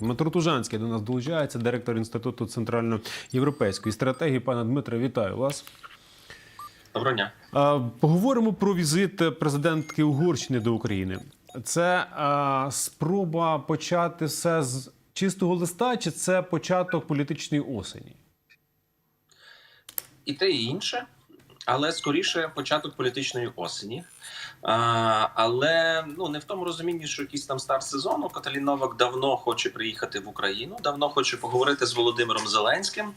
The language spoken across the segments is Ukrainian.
Дмитро Тужанський до нас долучається, директор інституту центральноєвропейської стратегії. Пане Дмитре, вітаю вас. Доброго дня. Поговоримо про візит президентки Угорщини до України. Це а, спроба почати все з чистого листа, чи це початок політичної осені? І те, і інше, але скоріше початок політичної осені. А, але ну не в тому розумінні, що якийсь там старт сезону. Каталін Новак давно хоче приїхати в Україну, давно хоче поговорити з Володимиром Зеленським.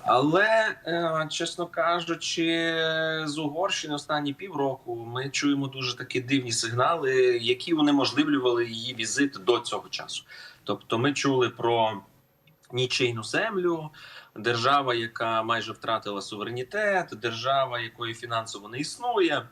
Але, е, чесно кажучи, з Угорщини останні півроку ми чуємо дуже такі дивні сигнали, які унеможливлювали її візит до цього часу. Тобто, ми чули про нічийну землю, держава, яка майже втратила суверенітет, держава, якої фінансово не існує.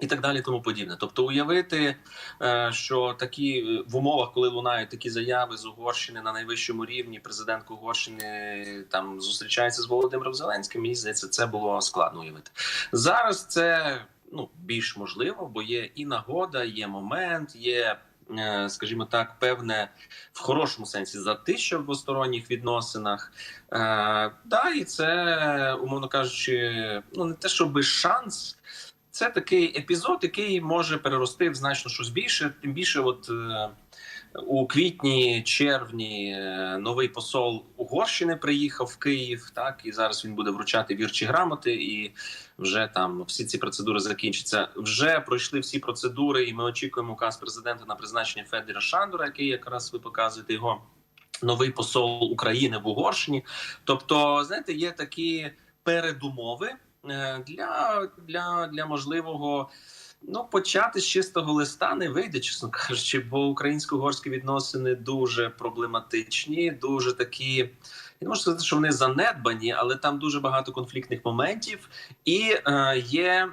І так далі, тому подібне. Тобто, уявити, е, що такі е, в умовах, коли лунають такі заяви з Угорщини на найвищому рівні, президент Угорщини там зустрічається з Володимиром Зеленським. Мені здається, це було складно уявити. Зараз це ну більш можливо, бо є і нагода, є момент, є. Е, Скажімо так, певне в хорошому сенсі затища в двосторонніх відносинах. Е, да, і це, умовно кажучи, ну не те, щоб шанс, це такий епізод, який може перерости в значно щось більше. Тим більше, от е, у квітні, червні е, новий посол Угорщини приїхав в Київ. Так і зараз він буде вручати вірчі грамоти, і вже там всі ці процедури закінчаться. Вже пройшли всі процедури, і ми очікуємо указ президента на призначення Федора Шандора, який якраз ви показуєте його. Новий посол України в Угорщині. Тобто, знаєте, є такі передумови е, для, для, для можливого. Ну, почати з чистого листа не вийде, чесно кажучи, бо українсько-угорські відносини дуже проблематичні, дуже такі. Я не можу сказати, що вони занедбані, але там дуже багато конфліктних моментів. І е, є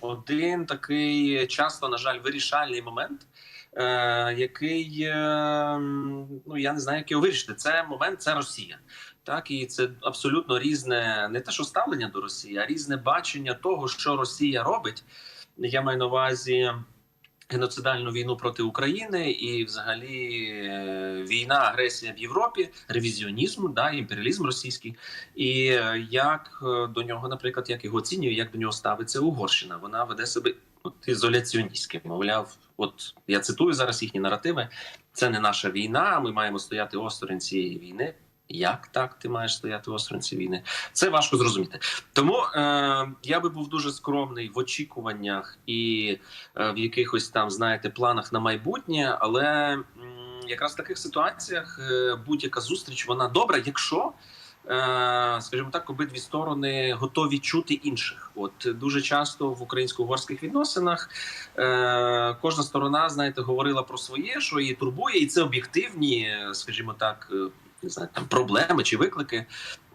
один такий часто, на жаль, вирішальний момент, е, який е, ну я не знаю, як його вирішити. Це момент, це Росія. Так, і це абсолютно різне, не те, що ставлення до Росії, а різне бачення того, що Росія робить. Я маю на увазі геноцидальну війну проти України і, взагалі, е, війна, агресія в Європі, ревізіонізм, да, імперіалізм російський. І е, як е, до нього, наприклад, як його оцінює, як до нього ставиться Угорщина. Вона веде себе от ізоляціоністськи. Мовляв, от я цитую зараз їхні наративи. Це не наша війна. Ми маємо стояти осторонь цієї війни. Як так ти маєш стояти осторонь цієї війни? Це важко зрозуміти. Тому е, я би був дуже скромний в очікуваннях і е, в якихось там, знаєте, планах на майбутнє. Але м, якраз в таких ситуаціях е, будь-яка зустріч вона добра, якщо. е, Скажімо так, обидві сторони готові чути інших. От дуже часто в українсько-угорських відносинах е, кожна сторона, знаєте, говорила про своє, що її турбує, і це об'єктивні, скажімо так, е, не знаю, там проблеми чи виклики,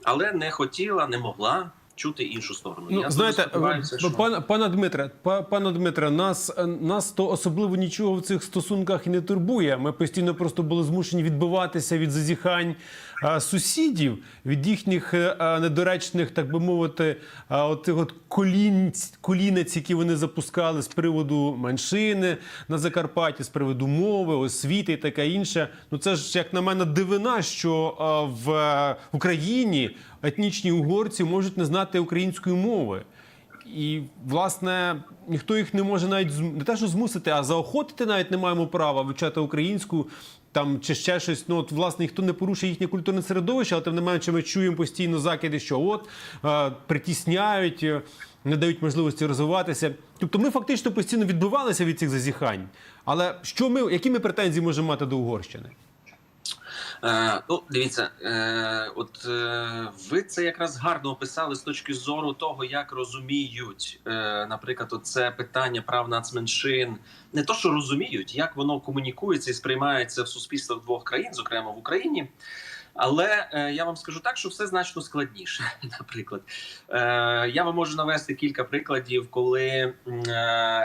але не хотіла, не могла чути іншу сторону. Ну, Я знаєте, що... пан, пана Дмитре, па- пане Дмитре, нас, нас то особливо нічого в цих стосунках і не турбує. Ми постійно просто були змушені відбиватися від зазіхань сусідів, від їхніх е, недоречних, так би мовити, оцих от колінць, колінець, які вони запускали з приводу меншини на Закарпатті, з приводу мови, освіти і таке інше. Ну це ж як на мене дивина, що е, в Україні етнічні угорці можуть не знати української мови. І, власне, ніхто їх не може навіть не те, що змусити, а заохотити навіть не маємо права вивчати українську там чи ще щось. Ну от власне ніхто не порушує їхнє культурне середовище, але тим не менше ми чуємо постійно закиди, що от е, притісняють, е, не дають можливості розвиватися. Тобто ми фактично постійно відбивалися від цих зазіхань. Але що ми, які ми претензії можемо мати до Угорщини? Е, ну, дивіться, е, от е, ви це якраз гарно описали з точки зору того, як розуміють, наприклад, це питання прав нацменшин, не то, що розуміють, як воно комунікується і сприймається в суспільствах двох країн, зокрема в Україні. Але е, я вам скажу так, що все значно складніше. Наприклад, е, я вам можу навести кілька прикладів, коли е,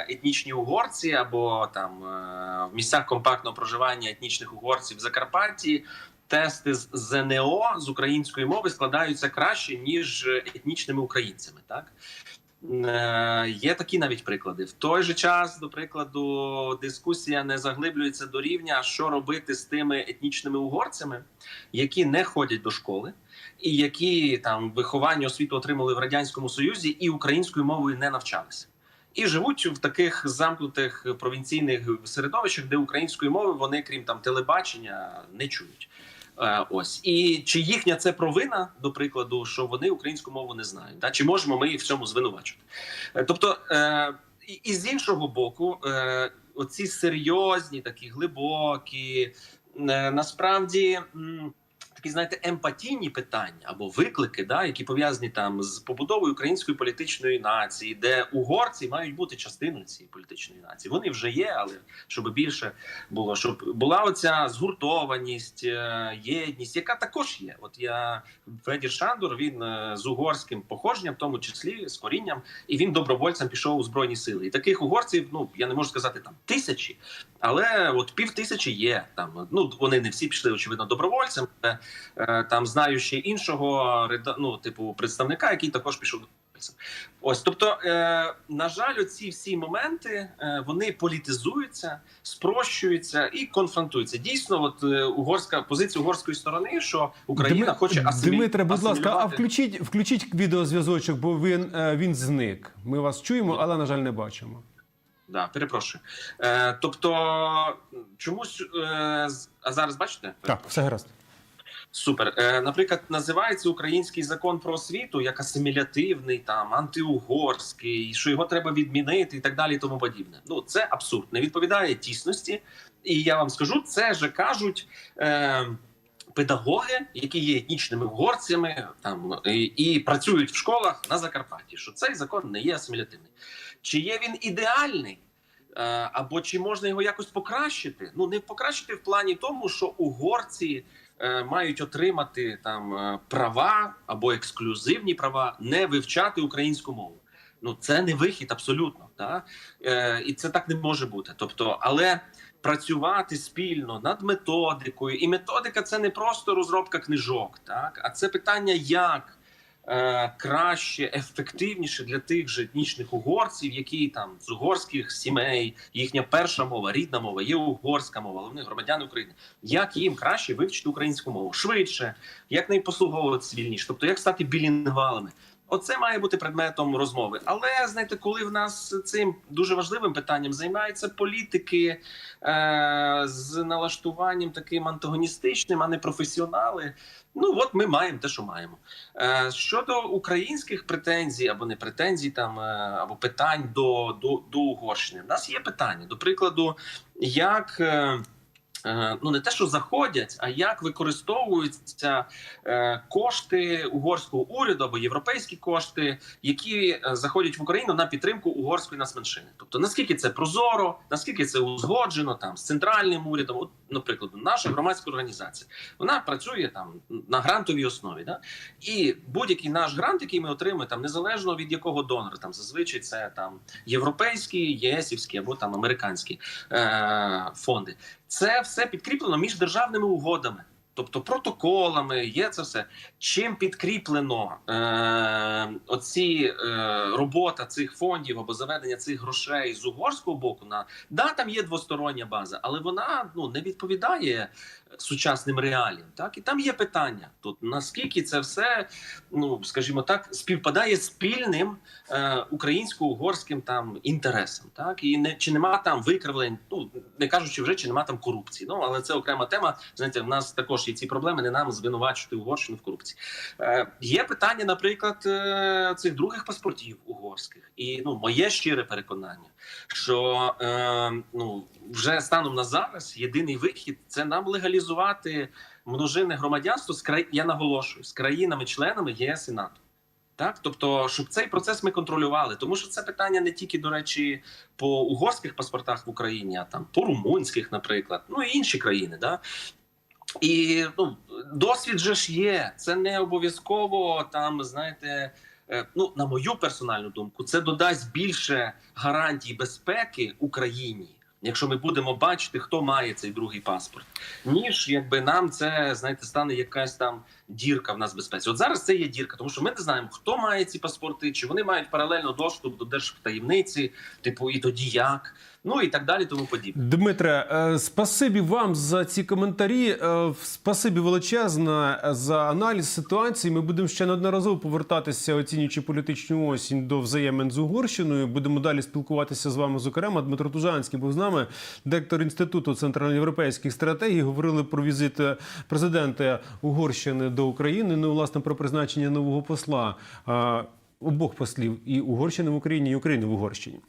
етнічні угорці або там е, в місцях компактного проживання етнічних угорців в Закарпатті тести з ЗНО з української мови складаються краще ніж етнічними українцями. Так Є такі навіть приклади. В той же час, до прикладу, дискусія не заглиблюється до рівня, що робити з тими етнічними угорцями, які не ходять до школи, і які там виховання освіту отримали в радянському союзі і українською мовою не навчалися. І живуть в таких замкнутих провінційних середовищах, де української мови вони, крім там телебачення, не чують. Е, ось і чи їхня це провина, до прикладу, що вони українську мову не знають, та чи можемо ми їх в цьому звинувачувати? Е, тобто, е, і, з іншого боку, оці серйозні, такі глибокі, насправді. Такі, знаєте, емпатійні питання або виклики, да, які пов'язані там з побудовою української політичної нації, де угорці мають бути частиною цієї політичної нації. Вони вже є, але щоб більше було, щоб була оця згуртованість, е, єдність, яка також є. От я Федір Шандор, він е, з угорським походженням, в тому числі з корінням, і він добровольцем пішов у збройні сили. І таких угорців, ну я не можу сказати там тисячі, але от пів тисячі є. Там ну вони не всі пішли, очевидно, добровольцем. Е, Там знаю ще іншого ну, типу представника, який також пішов добровольцем. Ось, тобто, е, на жаль, ці всі моменти е, вони політизуються, спрощуються і конфронтуються. Дійсно, от е, угорська позиція угорської сторони, що Україна Дми- хоче асимілі... Дмитре, будь ласка, а асимілювати- включіть, включіть відеозв'язочок, бо він, е, він зник. Ми вас чуємо, але, на жаль, не бачимо. Да, перепрошую. Е, тобто, чомусь е, а зараз бачите? Так, все гаразд. Супер. Е, наприклад, називається український закон про освіту як асимілятивний, там антиугорський, що його треба відмінити і так далі, і тому подібне. Ну це абсурд, не відповідає дійсності. І я вам скажу, це же кажуть. Е, Педагоги, які є етнічними угорцями, там і, і працюють в школах на Закарпатті, що цей закон не є асимілятивний. Чи є він ідеальний? Е, Або чи можна його якось покращити? Ну не покращити в плані тому, що угорці мають отримати там е, права або ексклюзивні права не вивчати українську мову. Ну це не вихід абсолютно. Да? Е, і це так не може бути. Тобто, але працювати спільно над методикою, і методика це не просто розробка книжок, так а це питання як. Е, Краще, ефективніше для тих же етнічних угорців, які там з угорських сімей, їхня перша мова, рідна мова, є угорська мова, але вони громадяни України. Як їм краще вивчити українську мову швидше, як нею послуговуватися вільніше, тобто як стати білінгвалами. Оце має бути предметом розмови. Але знаєте, коли в нас цим дуже важливим питанням займаються політики е- з налаштуванням таким антагоністичним, а не професіонали. Ну от ми маємо те, що маємо. Е, щодо українських претензій або не претензій, там е, або питань до, до, до Угорщини, в нас є питання. До прикладу, як. Е, Ну, не те, що заходять, а як використовуються е, кошти угорського уряду або європейські кошти, які е, заходять в Україну на підтримку угорської нацменшини. Тобто наскільки це прозоро, наскільки це узгоджено там з центральним урядом, от, наприклад, наша громадська організація, вона працює там на грантовій основі. Да? І будь-який наш грант, який ми отримуємо, там незалежно від якого донора, там зазвичай це там європейські, єсівські або там американські е- фонди. Це все підкріплено між державними угодами. Тобто протоколами є це все. Чим підкріплено е, оці е, робота цих фондів або заведення цих грошей з угорського боку на да, там є двостороння база, але вона ну не відповідає сучасним реаліям. Так і там є питання. Тут наскільки це все, ну скажімо так, співпадає спільним е, українсько-угорським там інтересам, так і не чи нема там викривлень, ну не кажучи вже, чи нема там корупції. Ну але це окрема тема. Знаєте, в нас також є ці проблеми. Не нам звинувачувати Угорщину в корупції. Е, є питання, наприклад, е, цих других паспортів угорських, і ну моє щире переконання, що е, ну вже станом на зараз єдиний вихід це нам легалізувати множинне громадянство з край... я наголошую з країнами-членами ЄС і НАТО. Так, тобто, щоб цей процес ми контролювали, тому що це питання не тільки, до речі, по угорських паспортах в Україні, а там по румунських, наприклад, ну і інші країни. Да? І ну, досвід же ж є. Це не обов'язково там, знаєте, е, ну на мою персональну думку, це додасть більше гарантій безпеки Україні. Якщо ми будемо бачити, хто має цей другий паспорт, ніж якби нам це знаєте стане якась там дірка в нас безпеці. От зараз це є дірка, тому що ми не знаємо, хто має ці паспорти, чи вони мають паралельно доступ до держтаємниці, типу, і тоді як, ну і так далі, тому подібне. Дмитре, е, спасибі вам за ці коментарі. Е, Спасибі величезне за аналіз ситуації. Ми будемо ще неодноразово повертатися, оцінюючи політичну осінь до взаємин з Угорщиною. Будемо далі спілкуватися з вами. Зокрема, Дмитро Тужанський був з нами, директор інституту центральноєвропейських стратегій. Говорили про візит е, президента Угорщини до України. Ну, власне, про призначення нового посла. е, Обох послів і Угорщини в Україні, і України в Угорщині.